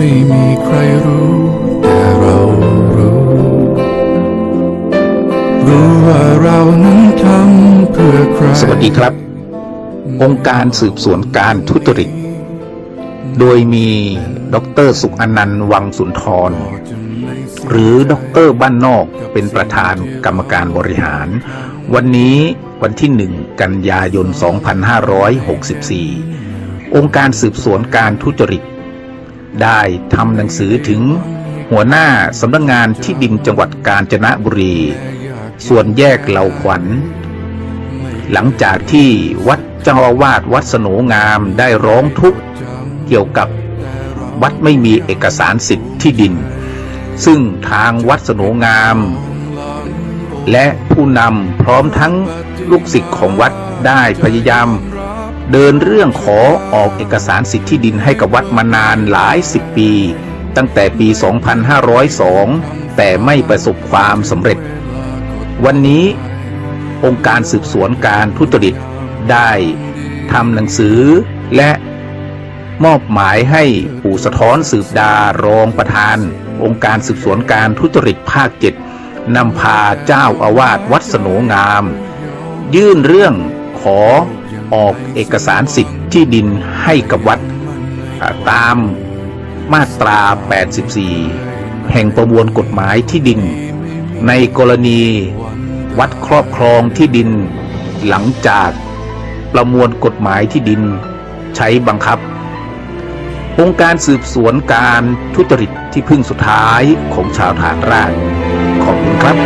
ไม่มีใครรู้ แต่เรารู้ รู้ว่าเรานั้นทำเพื่อใคร สวัสดีครับ องค์การสืบสวนการทุจริต โดยมีดรสุขอนันต์วังสุนทร หรือดรบ้านนอกเป็นประธานกรรมการบริหาร วันนี้วันที่หนึ่งกันยายน 2564 องค์การสืบสวนการทุจริต ได้ทำหนังสือถึงหัวหน้าสำนักงงานที่ดินจังหวัดกาญจนบุรี ส่วนแยกเหล่าขวัญ หลังจากที่วัดเจ้าอาวาสวัดสโหนงามได้ร้องทุกข์เกี่ยวกับวัดไม่มีเอกสารสิทธิ์ที่ดิน ซึ่งทางวัดสโหนงาม และผู้นำพร้อมทั้งลูกศิษย์ของวัดได้พยายาม เดินเรื่องขอออกเอกสารสิทธิ์ที่ดินให้กับวัดมานานหลายสิบปี ตั้งแต่ปี 2502 แต่ไม่ประสบความสำเร็จ วันนี้ องค์การสืบสวนการทุจริตได้ทำหนังสือและมอบหมายให้ปู่สะท้อนสืบดารองประธาน องค์การสืบสวนการทุจริตภาคเจ็ดนำพาเจ้าอาวาสวัดสนงาม ยื่นเรื่องขอ ออกเอกสารสิทธิ์ที่ดินให้กับวัดตามมาตรา 84 แห่งประมวลกฎหมายที่ดิน ในกรณีวัดครอบครองที่ดิน หลังจากประมวลกฎหมายที่ดินใช้บังคับ องค์การสืบสวนการทุจริตที่พึ่งสุดท้ายของชาวฐานรากขอบคุณครับ